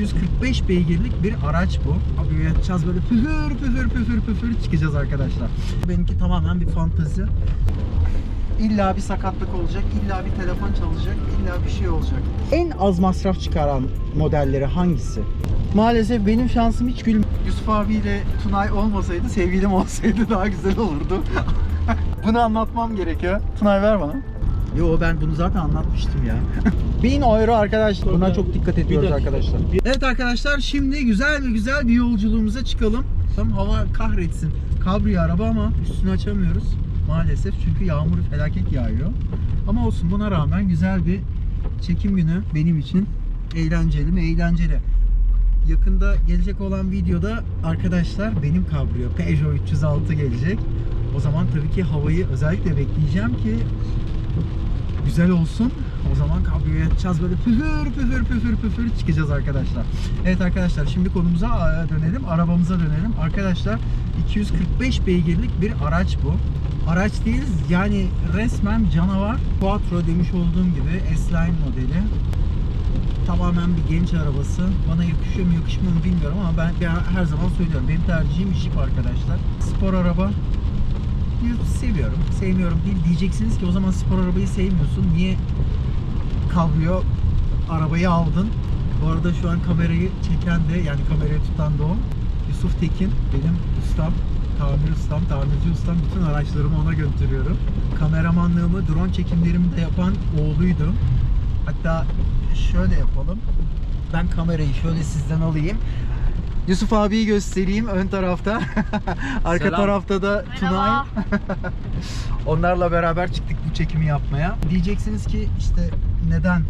245 beygirlik bir araç bu. Abi yatacağız böyle püfür püfür püfür püfür çıkacağız arkadaşlar. Benimki tamamen bir fantezi. İlla bir sakatlık olacak, illa bir telefon çalacak, illa bir şey olacak. En az masraf çıkaran modelleri hangisi? Maalesef benim şansım hiç gülmüyor. Yusuf abiyle Tunay olmasaydı, sevgilim olsaydı daha güzel olurdu. bunu anlatmam gerekiyor. Tunay ver bana. Yo ben bunu zaten anlatmıştım ya. 1000 euro arkadaşlar. Buna çok dikkat ediyoruz arkadaşlar. Evet arkadaşlar şimdi güzel ve güzel bir yolculuğumuza çıkalım. Tam hava kahretsin. Kabriyo araba ama üstünü açamıyoruz maalesef çünkü yağmur felaket yağıyor. Ama olsun buna rağmen güzel bir çekim günü benim için eğlenceli mi eğlenceli. Yakında gelecek olan videoda arkadaşlar benim kabriyo Peugeot 306 gelecek. O zaman tabii ki havayı özellikle bekleyeceğim ki güzel olsun. O zaman kabriyoya yatacağız böyle püfür püfür püfür püfür çıkacağız arkadaşlar. Evet arkadaşlar şimdi konumuza e, dönelim. Arabamıza dönelim. Arkadaşlar 245 beygirlik bir araç bu. Araç değil yani resmen canavar. Quattro demiş olduğum gibi S-Line modeli. Tamamen bir genç arabası. Bana yakışıyor mu yakışmıyor mu bilmiyorum ama ben her zaman söylüyorum. Benim tercihim Jeep arkadaşlar. Spor araba seviyorum. Sevmiyorum değil. Diyeceksiniz ki o zaman spor arabayı sevmiyorsun. Niye kabrio arabayı aldın? Bu arada şu an kamerayı çeken de yani kamerayı tutan da o. Yusuf Tekin benim ustam. Tamir ustam, tamirci ustam. Bütün araçlarımı ona götürüyorum. Kameramanlığımı, drone çekimlerimi de yapan oğluydu. Hatta şöyle yapalım. Ben kamerayı şöyle sizden alayım. Yusuf abiyi göstereyim ön tarafta. Arka Selam. tarafta da Tunay. Onlarla beraber çıktık bu çekimi yapmaya. Diyeceksiniz ki işte neden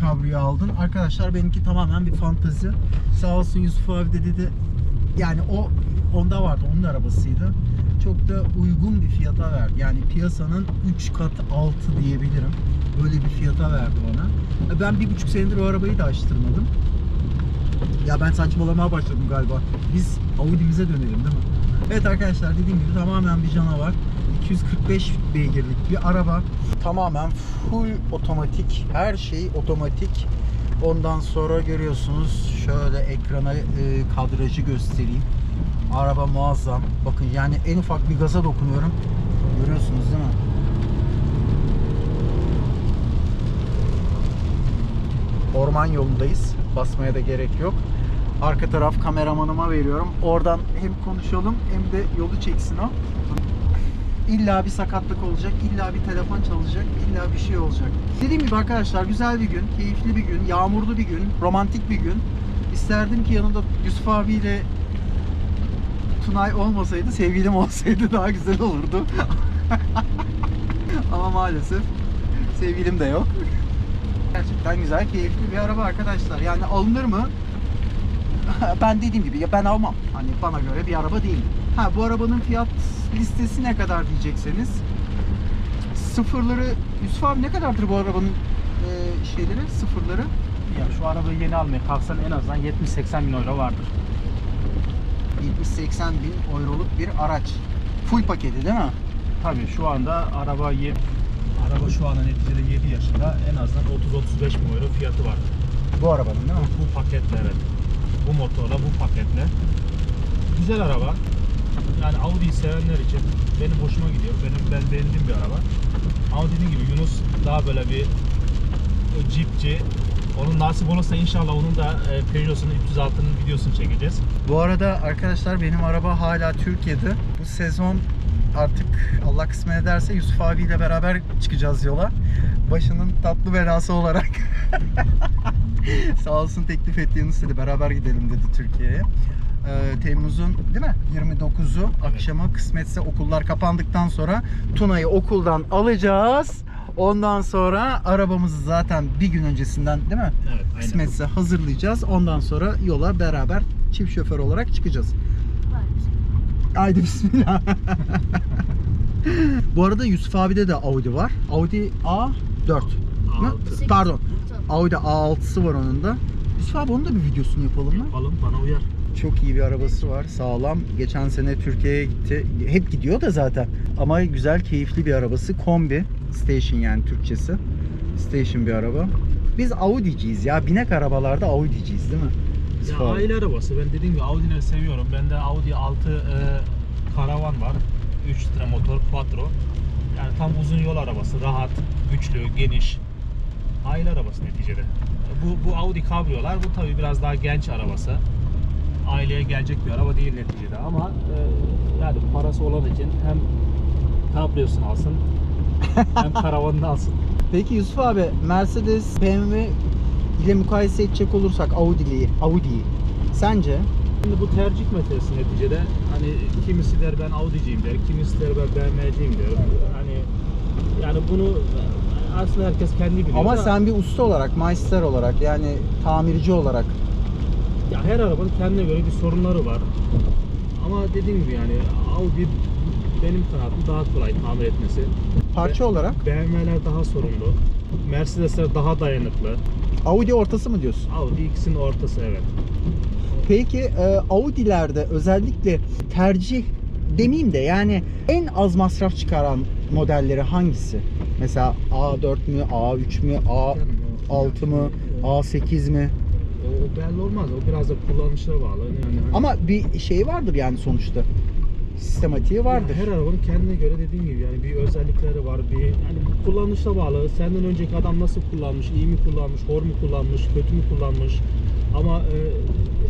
kabriyo aldın? Arkadaşlar benimki tamamen bir fantezi. Sağ olsun Yusuf abi de dedi yani o onda vardı onun arabasıydı. Çok da uygun bir fiyata verdi. Yani piyasanın 3 kat altı diyebilirim. Böyle bir fiyata verdi bana. Ben bir buçuk senedir o arabayı da açtırmadım. Ya ben saçmalamaya başladım galiba. Biz Audi'mize dönelim değil mi? Evet arkadaşlar dediğim gibi tamamen bir canavar. 245 beygirlik bir araba. Tamamen full otomatik. Her şey otomatik. Ondan sonra görüyorsunuz şöyle ekrana e, kadrajı göstereyim. Araba muazzam. Bakın yani en ufak bir gaza dokunuyorum. Görüyorsunuz değil mi? Orman yolundayız. Basmaya da gerek yok. Arka taraf kameramanıma veriyorum. Oradan hem konuşalım hem de yolu çeksin o. İlla bir sakatlık olacak, illa bir telefon çalacak, illa bir şey olacak. Dediğim gibi arkadaşlar güzel bir gün, keyifli bir gün, yağmurlu bir gün, romantik bir gün. İsterdim ki yanımda Yusuf abiyle Tunay olmasaydı, sevgilim olsaydı daha güzel olurdu. Ama maalesef sevgilim de yok. Gerçekten güzel, keyifli bir araba arkadaşlar. Yani alınır mı? ben dediğim gibi ya ben almam. Hani bana göre bir araba değil. Ha bu arabanın fiyat listesi ne kadar diyecekseniz sıfırları Yusuf abi ne kadardır bu arabanın e, şeyleri sıfırları? Ya şu arabayı yeni almaya kalksan en azından 70-80 bin euro vardır. 70-80 bin euroluk bir araç. Full paketi değil mi? Tabii şu anda araba ye Araba şu anda neticede 7 yaşında en azından 30-35 bin euro fiyatı vardır. Bu arabanın değil mi? Bu paketle evet. Bu motorla bu paketle. Güzel araba. Yani Audi'yi sevenler için benim hoşuma gidiyor. Benim ben beğendiğim bir araba. Ama dediğim gibi Yunus daha böyle bir o Jeep'ci. Onun nasip olursa inşallah onun da e, Peugeot'un 306'nın videosunu çekeceğiz. Bu arada arkadaşlar benim araba hala Türkiye'de. Bu sezon artık Allah kısmet ederse Yusuf abiyle beraber çıkacağız yola. Başının tatlı belası olarak. Sağ olsun teklif ettiğini istedi. Beraber gidelim dedi Türkiye'ye. Ee, Temmuz'un değil mi? 29'u akşama kısmetse okullar kapandıktan sonra Tuna'yı okuldan alacağız. Ondan sonra arabamızı zaten bir gün öncesinden değil mi? Evet, aynen. Kısmetse hazırlayacağız. Ondan sonra yola beraber çift şoför olarak çıkacağız. Haydi bismillah. Bu arada Yusuf abide de Audi var. Audi A4 mı? A6. Pardon. Audi A6'sı var onun da. Yusuf abi onun da bir videosunu yapalım mı? Yapalım bana uyar. Çok iyi bir arabası var. Sağlam. Geçen sene Türkiye'ye gitti. Hep gidiyor da zaten. Ama güzel, keyifli bir arabası. Kombi. Station yani Türkçesi. Station bir araba. Biz Audi'ciyiz ya. Binek arabalarda Audi'ciyiz değil mi? Ya aile arabası. Ben dediğim gibi Audi'leri seviyorum. Bende Audi 6 e, karavan var. 3 litre motor quattro. Yani tam uzun yol arabası. Rahat, güçlü, geniş. Aile arabası neticede. Bu, bu Audi kabriyolar bu tabii biraz daha genç arabası. Aileye gelecek bir araba değil neticede ama e, yani parası olan için hem kabriyosunu alsın hem karavanını alsın. Peki Yusuf abi Mercedes, BMW ile mukayese edecek olursak Audi'yi, Audi'yi sence? Şimdi bu tercih meselesi neticede hani kimisi der ben Audi'ciyim der, kimisi der ben BMW'ciyim der. Hani yani bunu aslında herkes kendi biliyor. Ama da- sen bir usta olarak, meister olarak yani tamirci olarak ya her arabanın kendine göre bir sorunları var. Ama dediğim gibi yani Audi benim kanaatim daha kolay tamir etmesi. parça olarak BMW'ler daha sorunlu. Mercedesler daha dayanıklı. Audi ortası mı diyorsun? Audi ikisinin ortası evet. Peki e, Audi'lerde özellikle tercih demeyeyim de yani en az masraf çıkaran modelleri hangisi? Mesela A4 mü, A3 mü, A6 mı, A8 mi? O, belli olmaz. O biraz da kullanışına bağlı. Yani hani- Ama bir şey vardır yani sonuçta. Sistematiği vardır. Ya her arabanın kendine göre dediğim gibi yani bir özellikleri var. Bir yani kullanışla bağlı. Senden önceki adam nasıl kullanmış, iyi mi kullanmış, hor mu kullanmış, kötü mü kullanmış. Ama e, yani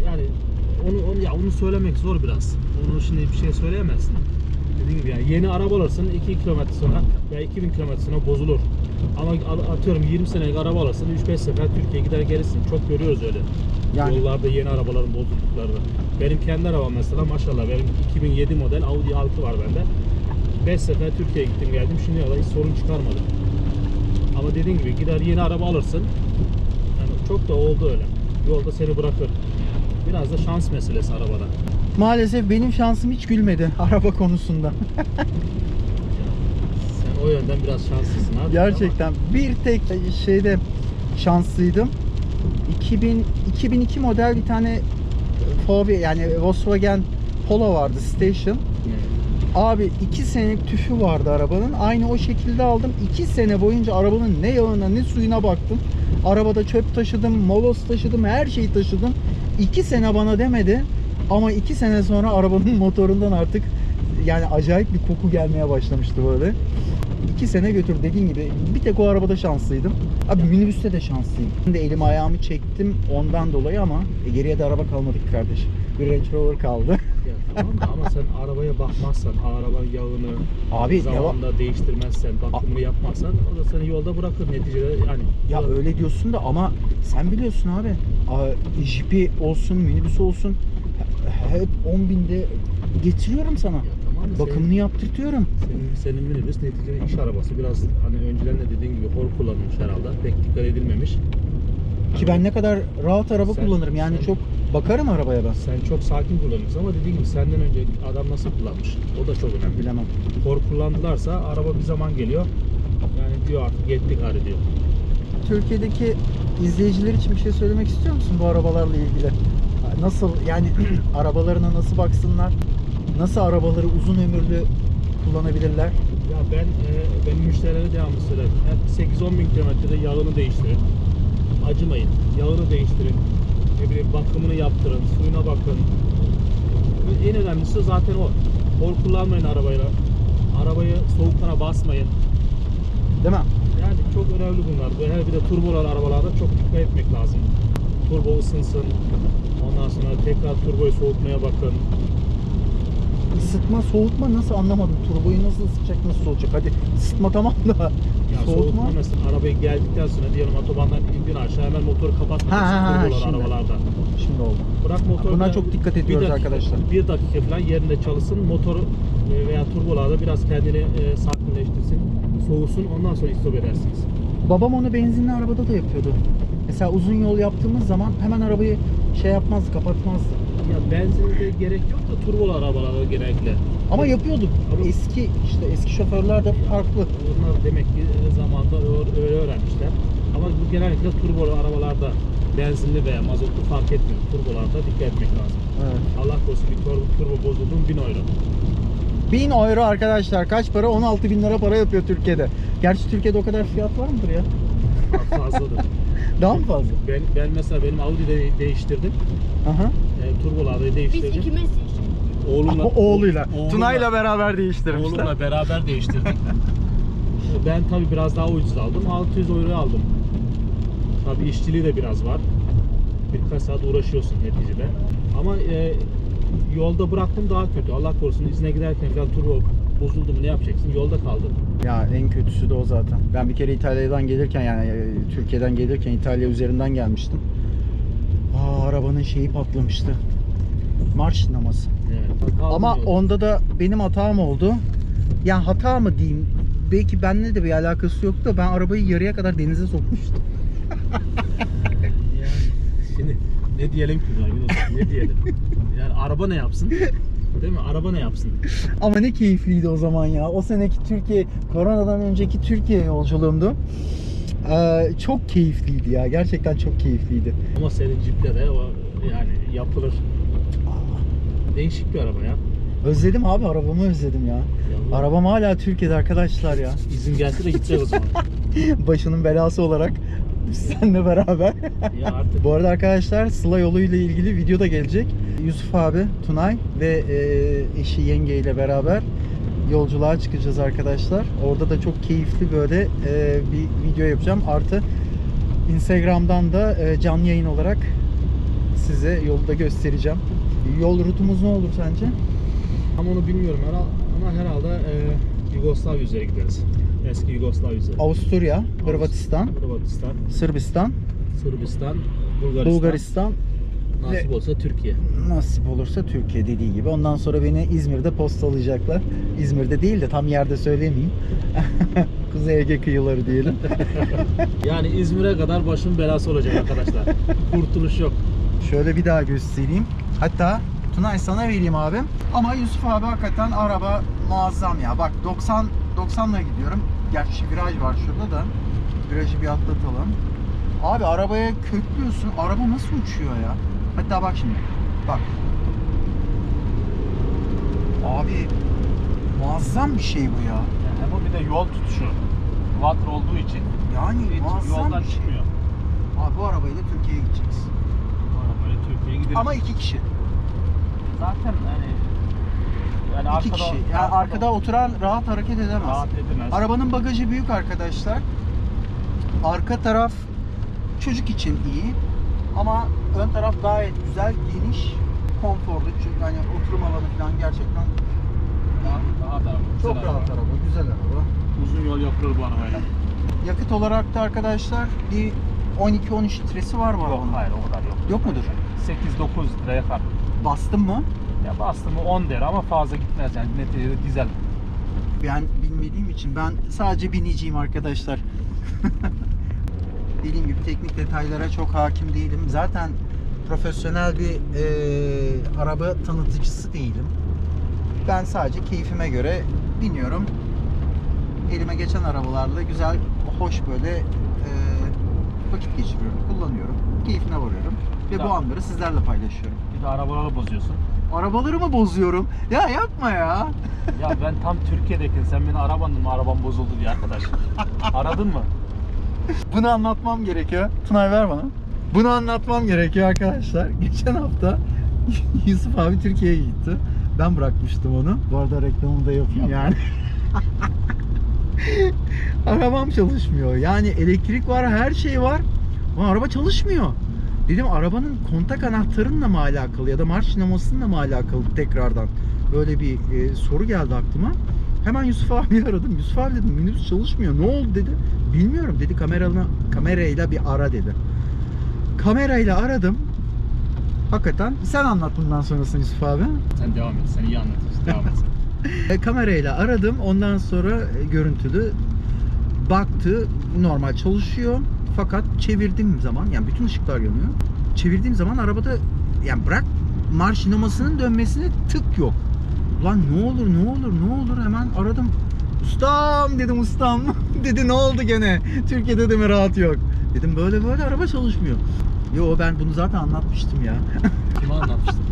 onu, onu ya onu söylemek zor biraz. Onu şimdi bir şey söyleyemezsin. Dediğim gibi yani yeni araba alırsın 2 kilometre sonra veya 2000 kilometre sonra bozulur. Ama atıyorum 20 senelik araba alırsın 3-5 sefer Türkiye'ye gider gelirsin. Çok görüyoruz öyle. Yani- Yollarda yeni arabaların bozulduklarını. Benim kendi arabam mesela maşallah benim 2007 model Audi 6 var bende. 5 sefer Türkiye'ye gittim geldim şimdiye kadar hiç sorun çıkarmadım. Ama dediğin gibi gider yeni araba alırsın. Yani çok da oldu öyle. Yolda seni bırakır. Biraz da şans meselesi arabada. Maalesef benim şansım hiç gülmedi araba konusunda. Sen o yönden biraz şanslısın abi. Gerçekten bir tek şeyde şanslıydım. 2000 2002 model bir tane VW yani Volkswagen Polo vardı Station. Ama- Abi 2 senelik tüfü vardı arabanın. Aynı o şekilde aldım. 2 sene boyunca arabanın ne yağına ne suyuna baktım. Arabada çöp taşıdım, moloz taşıdım, her şeyi taşıdım. 2 sene bana demedi. Ama 2 sene sonra arabanın motorundan artık yani acayip bir koku gelmeye başlamıştı böyle. 2 sene götür dediğin gibi bir tek o arabada şanslıydım. Abi minibüste de şanslıyım. De elimi ayağımı çektim ondan dolayı ama e, geriye de araba kalmadı ki kardeş. Bir Range Rover kaldı. Ya tamam da ama sen arabaya bakmazsan, arabanın yağını Abi, zamanında değiştirmezsen, bakımını yapmazsan o da seni yolda bırakır neticede yani. Ya yol- öyle diyorsun da ama sen biliyorsun abi. Aa, Jipi olsun, minibüs olsun hep 10 binde getiriyorum sana. Ya tamam da Bakımını yaptırtıyorum. Senin, senin minibüs neticede iş arabası. Biraz hani önceden de dediğin gibi hor kullanılmış herhalde. Pek dikkat edilmemiş. Ki ben ne kadar rahat araba Sen- kullanırım. Yani sen- çok bakarım arabaya ben. Sen çok sakin kullanırsın ama dediğin gibi senden önce adam nasıl kullanmış? O da çok önemli. Bilemem. Hor kullandılarsa araba bir zaman geliyor. Yani diyor artık yettik gari diyor. Türkiye'deki izleyiciler için bir şey söylemek istiyor musun bu arabalarla ilgili? Nasıl yani arabalarına nasıl baksınlar? Nasıl arabaları uzun ömürlü kullanabilirler? Ya ben e, benim müşterilere devamlı söylerim. Hep 8-10 bin kilometrede yağını değiştirin. Acımayın. Yağını değiştirin. Ne bileyim bakımını yaptırın. Suyuna bakın. Ve En önemlisi zaten o. Hor kullanmayın arabayla. Arabayı soğuktana basmayın. Değil mi? Yani çok önemli bunlar. Ve her bir de turbolu arabalarda çok dikkat etmek lazım. Turbo ısınsın. Ondan sonra tekrar turboyu soğutmaya bakın. Isıtma, soğutma nasıl anlamadım. Turboyu nasıl ısıtacak, nasıl olacak? Hadi ısıtma tamam da Ya soğutma. soğutma mesela arabayı geldikten sonra diyelim otobandan indin aşağı hemen motoru kapatmayacaksın Ha, ha, ha, şimdi. arabalarda. Şimdi oldu. Bırak motor Buna çok dikkat bir ediyoruz dakika- arkadaşlar. Bir dakika falan yerinde çalışsın. Motoru e, veya turbolarda biraz kendini e, sakinleştirsin. Soğusun ondan sonra istop edersiniz. Babam onu benzinli arabada da yapıyordu. Mesela uzun yol yaptığımız zaman hemen arabayı şey yapmazdı, kapatmazdı. Ya benzinde gerek yok da turbolu arabalarda gerekli. Ama yapıyorduk. Ama- Eski işte eski şoförler de farklı. Onlar demek ki zamanda ö- öyle öğrenmişler. Ama bu genellikle turbolu arabalarda benzinli veya mazotlu fark etmiyor. Turbolarda dikkat etmek lazım. Evet. Allah korusun bir turbo, turbo bozulduğun 1000 euro. 1000 euro arkadaşlar kaç para? 16 bin lira para yapıyor Türkiye'de. Gerçi Türkiye'de o kadar fiyat var mıdır ya? Fazladır. Daha mı fazla? Ben, ben mesela benim Audi'de değiştirdim. Aha. E, turboları Biz değiştirdim. ikimiz işte. Oğlumla, Oğluyla. oğlumla- Tuna'yla beraber değiştirmişler. Oğlumla beraber değiştirdik. ben tabii biraz daha ucuz aldım. 600 euro aldım. Tabii işçiliği de biraz var. Birkaç saat uğraşıyorsun neticede. Ama e, yolda bıraktım daha kötü. Allah korusun izne giderken falan turbo bozuldu mu ne yapacaksın? Yolda kaldın. Ya en kötüsü de o zaten. Ben bir kere İtalya'dan gelirken yani e, Türkiye'den gelirken İtalya üzerinden gelmiştim. Arabanın şeyi patlamıştı. Marş naması. Evet. Ama onda da benim hatam oldu. Ya hata mı diyeyim? Belki benimle de bir alakası yoktu da ben arabayı yarıya kadar denize sokmuştum. Yani şimdi ne diyelim ki buna Yunus? Ne diyelim? Yani araba ne yapsın? Değil mi? Araba ne yapsın? Ama ne keyifliydi o zaman ya. O seneki Türkiye, koronadan önceki Türkiye yolculuğumdu. Ee, çok keyifliydi ya. Gerçekten çok keyifliydi. Ama senin ciple de o yani yapılır. Değişik bir araba ya. Özledim abi arabamı özledim ya. Yallah. Arabam hala Türkiye'de arkadaşlar ya. İzin gelse de gideceğiz o zaman. Başının belası olarak seninle beraber. ya artık Bu arada arkadaşlar Sıla yoluyla ilgili video da gelecek. Yusuf abi, Tunay ve e, eşi yenge ile beraber yolculuğa çıkacağız arkadaşlar. Orada da çok keyifli böyle e, bir video yapacağım. Artı Instagram'dan da e, canlı yayın olarak size yolu da göstereceğim. Yol rutumuz ne olur sence? ama onu bilmiyorum herhalde, ama herhalde e, Yugoslavya üzere gideriz. Eski Yugoslavya üzere. Avusturya, Hırvatistan, Hırvatistan, Sırbistan, Sırbistan, Bulgaristan, Bulgaristan, nasip olsa Türkiye. nasip olursa Türkiye dediği gibi. Ondan sonra beni İzmir'de postalayacaklar. İzmir'de değil de tam yerde söylemeyeyim. Kuzey Ege kıyıları diyelim. Yani İzmir'e kadar başın belası olacak arkadaşlar. Kurtuluş yok. Şöyle bir daha göstereyim. Hatta Tunay sana vereyim abim. Ama Yusuf abi hakikaten araba muazzam ya. Bak 90 90'la gidiyorum. Gerçi viraj var şurada da. Virajı bir atlatalım. Abi arabaya köklüyorsun. Araba nasıl uçuyor ya? Hatta bak şimdi. Bak. Abi muazzam bir şey bu ya. Yani bu bir de yol tutuşu. Water olduğu için Yani hiç muazzam yoldan bir şey. çıkmıyor. Abi bu arabayla Türkiye'ye gideceğiz. Bu arabayla Türkiye'ye gideriz. Ama iki kişi. zaten hani yani iki arkada, kişi. Yani arkada oturan rahat hareket edemez. rahat edemez. Arabanın bagajı büyük arkadaşlar. Arka taraf çocuk için iyi. Ama ön taraf gayet güzel, geniş, konforlu. Çünkü hani oturum alanı falan gerçekten Daha, daha da çok güzel rahat araba, güzel araba. Uzun yol yapılır bu arabayla. Yakıt olarak da arkadaşlar bir 12-13 litresi var bu Yok arabanın. hayır o kadar yok. Yok mudur? 8-9 litre yakar. Bastın mı? Ya bastı mı 10 der ama fazla gitmez yani neticede dizel. Ben bilmediğim için ben sadece biniciyim arkadaşlar. Dediğim gibi teknik detaylara çok hakim değilim. Zaten profesyonel bir e, araba tanıtıcısı değilim. Ben sadece keyfime göre biniyorum. Elime geçen arabalarla güzel, hoş böyle e, vakit geçiriyorum, kullanıyorum. Keyfine varıyorum. Ve bu anları sizlerle paylaşıyorum. Bir de arabaları bozuyorsun. Arabaları mı bozuyorum? Ya yapma ya. Ya ben tam Türkiye'deyken sen beni arabanın mı arabam bozuldu diye arkadaş. Aradın mı? Bunu anlatmam gerekiyor. Tunay ver bana. Bunu anlatmam gerekiyor arkadaşlar. Geçen hafta Yusuf abi Türkiye'ye gitti. Ben bırakmıştım onu. Bu arada reklamını da yapayım Yap. yani. Arabam çalışmıyor. Yani elektrik var, her şey var. Ama araba çalışmıyor. Dedim arabanın kontak anahtarınla mı alakalı ya da marş dinamosunla mı alakalı tekrardan? Böyle bir e, soru geldi aklıma. Hemen Yusuf abi aradım. Yusuf abi dedim minibüs çalışmıyor. Ne oldu dedi. Bilmiyorum dedi kamerayla, kamerayla bir ara dedi. Kamerayla aradım. Hakikaten sen anlat bundan sonrasını Yusuf abi. Sen devam et. Sen iyi anlatıyorsun. Devam et. E, kamerayla aradım. Ondan sonra e, görüntülü baktı normal çalışıyor. Fakat çevirdiğim zaman yani bütün ışıklar yanıyor. Çevirdiğim zaman arabada yani bırak marş numarasının dönmesine tık yok. Ulan ne olur ne olur ne olur hemen aradım. Ustam dedim ustam. dedi ne oldu gene? Türkiye'de de mi rahat yok? Dedim böyle böyle araba çalışmıyor. Yo ben bunu zaten anlatmıştım ya. Kime anlatmıştın?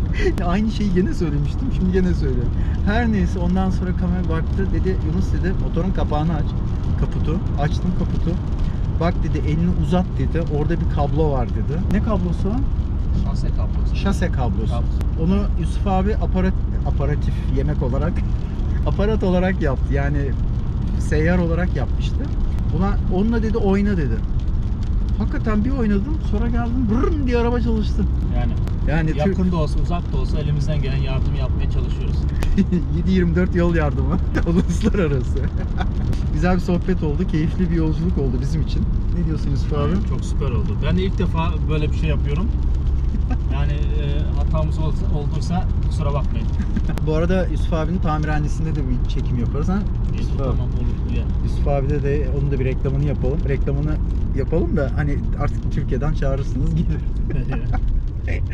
Aynı şeyi gene söylemiştim. Şimdi gene söylüyorum. Her neyse ondan sonra kamera baktı. Dedi Yunus dedi motorun kapağını aç. Kaputu. Açtım kaputu. Bak dedi elini uzat dedi. Orada bir kablo var dedi. Ne kablosu o? Şase kablosu. Şase kablosu. Kablosu. Onu Yusuf abi aparat aparatif yemek olarak aparat olarak yaptı. Yani seyyar olarak yapmıştı. Buna onunla dedi oyna dedi. Hakikaten bir oynadım. Sonra geldim brrrm diye araba çalıştı. Yani Yani Türk- yakın da olsa uzak da olsa elimizden gelen yardımı yapmaya çalışıyoruz. 7-24 yol yardımı uluslararası. Güzel bir sohbet oldu. Keyifli bir yolculuk oldu bizim için. Ne diyorsun Yusuf abi? Çok süper oldu. Ben de ilk defa böyle bir şey yapıyorum. Yani hatamız olduysa kusura bakmayın. Bu arada Yusuf abinin tamirhanesinde de bir çekim yaparız ha. Yusuf tamam olur. Ya. Yusuf abi de, de onun da bir reklamını yapalım. Reklamını yapalım da hani artık Türkiye'den çağırırsınız gelir.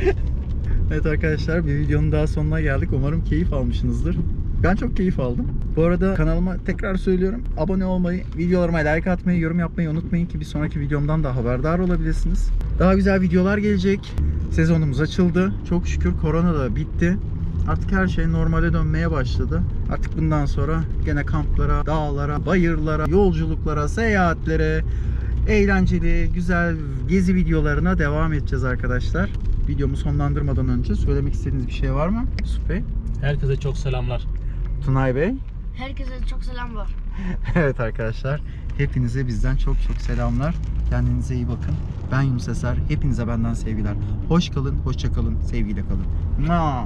Evet arkadaşlar bir videonun daha sonuna geldik. Umarım keyif almışsınızdır. Ben çok keyif aldım. Bu arada kanalıma tekrar söylüyorum. Abone olmayı, videolarıma like atmayı, yorum yapmayı unutmayın ki bir sonraki videomdan da haberdar olabilirsiniz. Daha güzel videolar gelecek. Sezonumuz açıldı. Çok şükür korona da bitti. Artık her şey normale dönmeye başladı. Artık bundan sonra gene kamplara, dağlara, bayırlara, yolculuklara, seyahatlere, eğlenceli, güzel gezi videolarına devam edeceğiz arkadaşlar. Videomu sonlandırmadan önce söylemek istediğiniz bir şey var mı? Yusuf Herkese çok selamlar. Tunay Bey. Herkese çok selam var. Evet arkadaşlar, hepinize bizden çok çok selamlar. Kendinize iyi bakın. Ben Yunus Eser. Hepinize benden sevgiler. Hoş kalın, hoşça kalın, sevgiyle kalın. Mua.